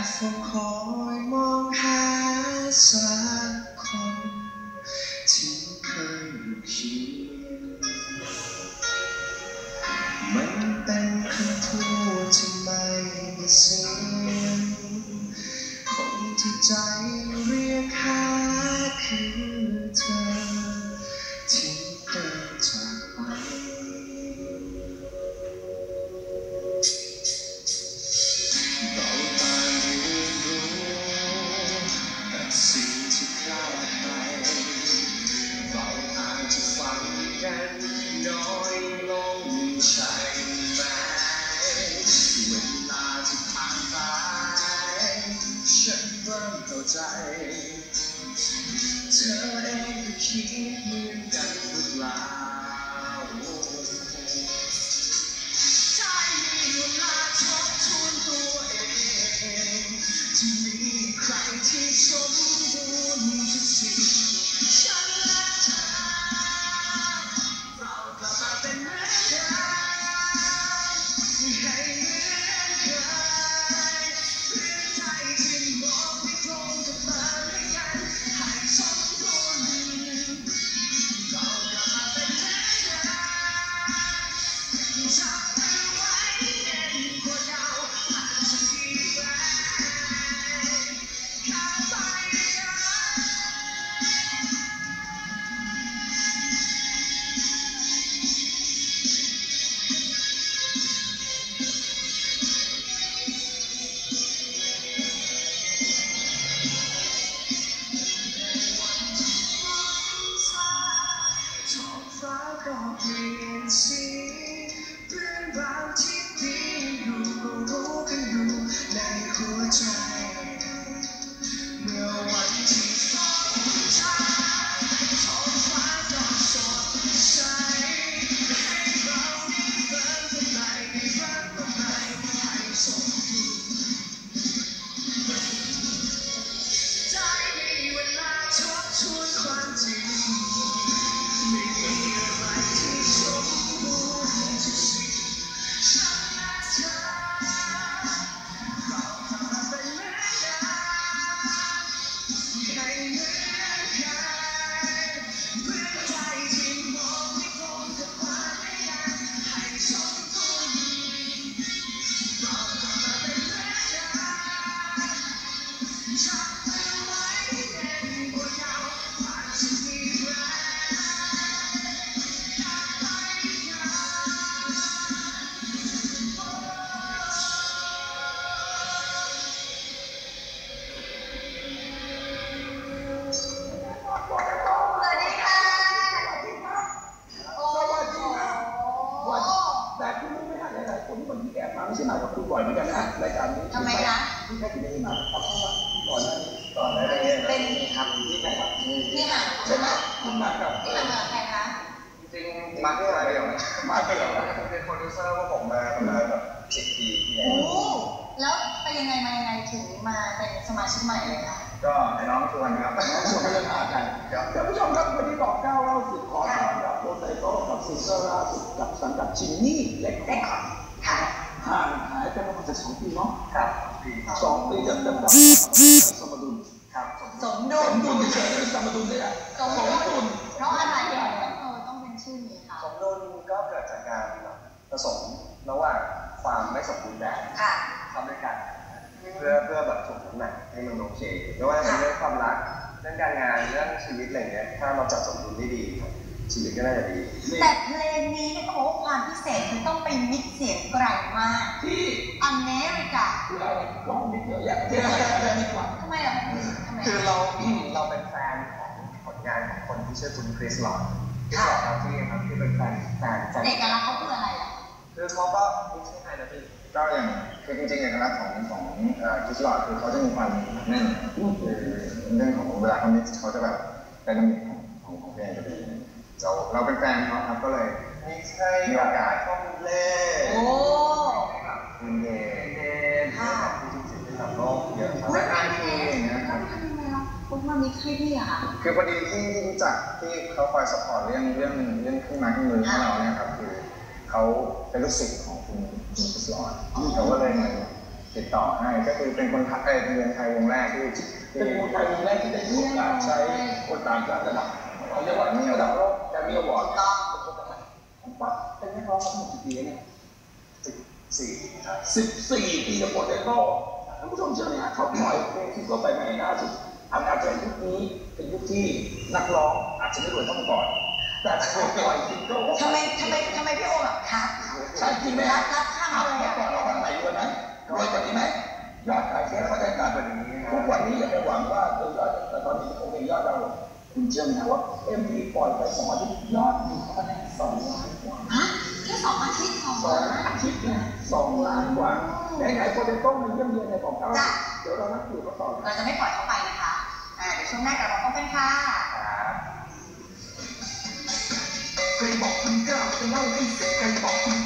I'm so cold. เข้าใจ เธอเองก็คิดเหมือนกันหรือเปล่าใช่มีเวลาทบทวนตัวเองจะมีใครที่สม มากับำพี่หม่ำกับใครคะจริงๆมาที่ไหนเดียวนะมาเกี่ยวกับเป็นโปรดิวเซอร์พวกผมมาประมาณแบบสิบปีที่แล้วโอ้แล้วไปยังไงมายังไงถึงมาเป็นสมาชิกใหม่เลยคะก็น้องชวนครับน้องชวนกันมากันท่านผู้ชมครับวันนี้บอกเก้าเล่าสิบขอต้อนรับโปรไซโต้กับซิสเตอร์ล่าสุดกับสังกัดจินนี่เล็กเล็กค่ะห่างหายไปประมาณสักสองปีเนาะครับปีสองปีจะจะแบ ก็เกิดจากการผสมระหว่างความไม่สมบูรณ์แบบค่ะเข้าด้วยกัน เพื่อเพื่อแบบถ่วงน้ำหนักให้มันโอเคไม่ว่าจะเป็นเรื่องความรักเรื่องการงานเรื่องชีวิตอะไรเงี้ยถ้าเราจัดสมดุลได้ดีครับชีวิตก็น่าจะดีแต่เพลงนี้เนี่ยเขาบอกว่าความพิเศษคือต้องไปมิกซ์เสียงไกลมากที่อเมริกาเราลองมิกเยอะแยะเยอะแยะดีกว่าทำไมอะทำไมคือเราเราเป็นแฟนของผลงานของคนที่ชื่อคุณคริสลอด คริสลอดครับที่ครับที่เป็นแฟนแฟนแฟนเอกลักษณ์เขาคืออะไรอะคือเขาก็ไม่ใช่ใครนะพี่ก็อย่างคือจริงๆเอกลักษณ์ของของอิสลอดคือเขาจะมีความแน่นคือเรื่องของเวลาเขามิกเขาจะแบบเป็นระเบียบของของของเพลงจะดีเราเราเป็นแฟนเขาครับก็เลยมีใช่โอกาสต้องเล่น มามิกซ์ให้พี่อะค่ะคือพอดีที่ที่รู้จักที่เขาคอยสปอร์ตเรื่องเรื่องเรื่องเครื่องไม้เครื่องมือให้เราเนี่ยครับคือเขาเป็นลูกศิษย์ของคุณคุณคิสลอดเขาก็เลยเหมือนติดต่อให้ก็คือเป็นคนไทยเอ้ยเป็นวงไทยวงแรกที่ที่เป็นวงไทยวงแรกที่ได้มีโอกาสใช้คนต่างชาติระดับเขาเรียกว่าระดับโลกแต่มีอวอร์ดต้องคุณปั๊บเป็นนักร้องมาทั้งหมดกี่ปีแล้วเนี่ยสี่ครับสิบสี่ปีกับโปรเตโต้ท่านผู้ชมเชื่อไหมฮะเขาปล่อยเพลงที่ก็ไปใหม่ล่าสุด อาจจะยุคนี้เป็นยุคที่นักร้องอาจจะไม่รวยเท่าเมื่อก่อน แต่เขาปล่อยซิงเกิลออกทำไมมาทำไมทำไมพี่โอแบบครับใช่จริงไหมรัฮะบรับข้างเลยเมื่อะอก่อนเราทำไหนรวยไหมรวยกว่านี้ไหมยอดขายเทปเขาได้การวันนี้นะทุกวันนี้อย่าไปหวังว่าเออยอดแต่ตอนนี้คงเป็นยอดดาวน์โหลดคุณเชื่อไหมว่าเอ็มวีปล่อยไปสองอาทิตย์ยอดวิวเขาได้สองล้านกว่าฮะแค่สองอาทิตย์ของสองอาทิตย์เนี่ยสองล้านกว่าไหนไหนโปรเตโต้มันเยี่ยมเยียนในของเขาจ้ะเดี๋ยวเรานัดคุยเขาต่อเราจะไม่ปล่อยเข้าไปนะคะอ่าเดี๋ยว ช่วงหน้ากลับมาพบกันค่ะครับใครบอกคุณก้าวจะเล่าให้สร็จใครบอกคุณ